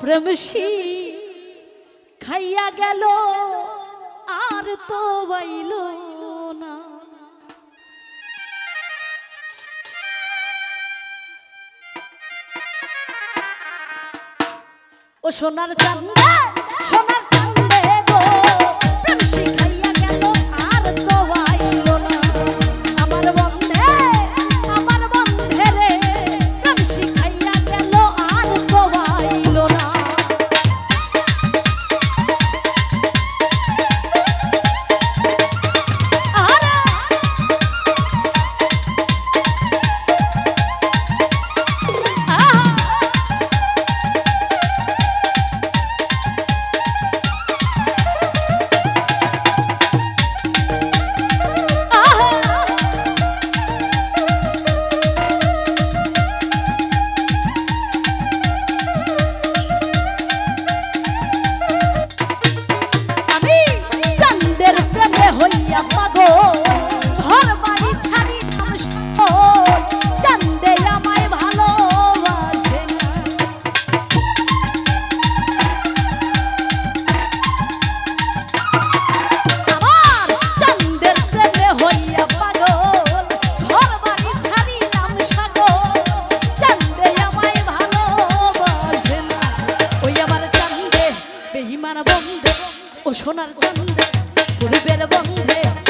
প্রেমসি খাইয়া গেল আর তো বাইল না। ও সোনার চান্দা সোনার ও সোনার চন্দ্রে পূর্বের বন্ধে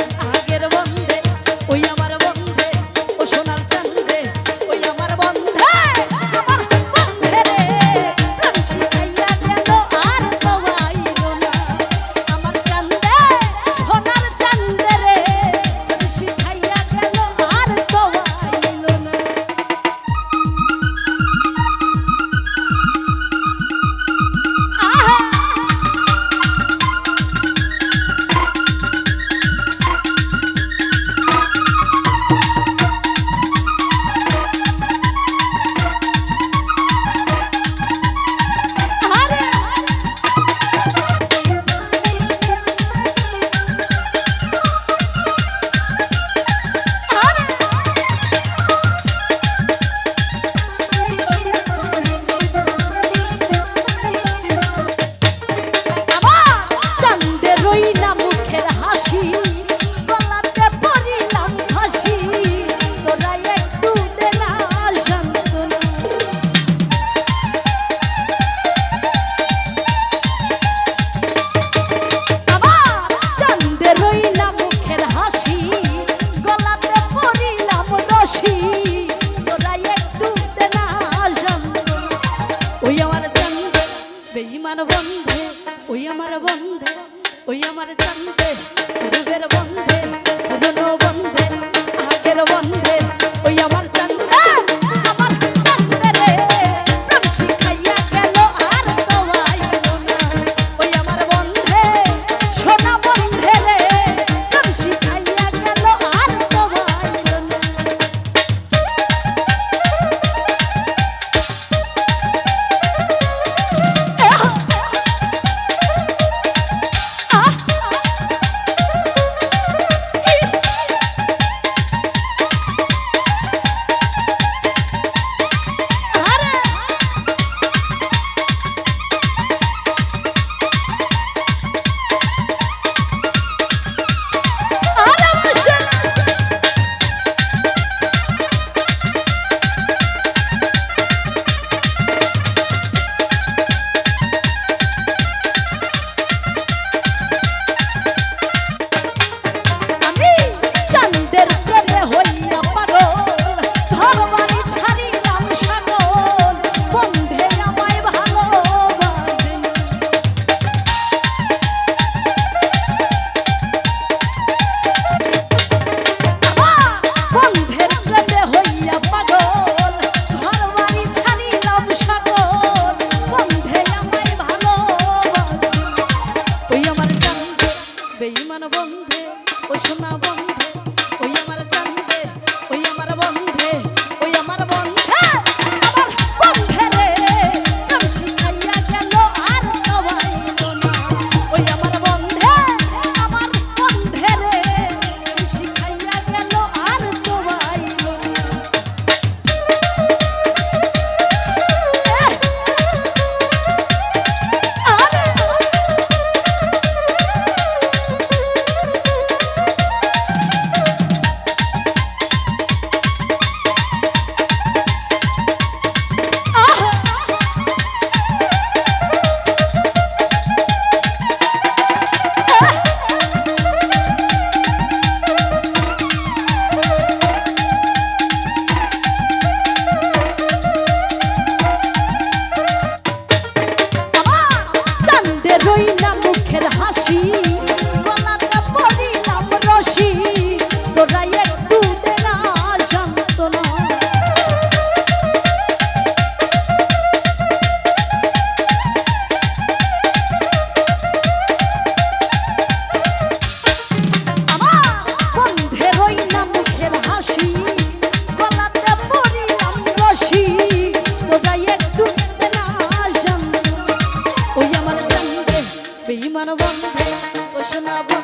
Na boa.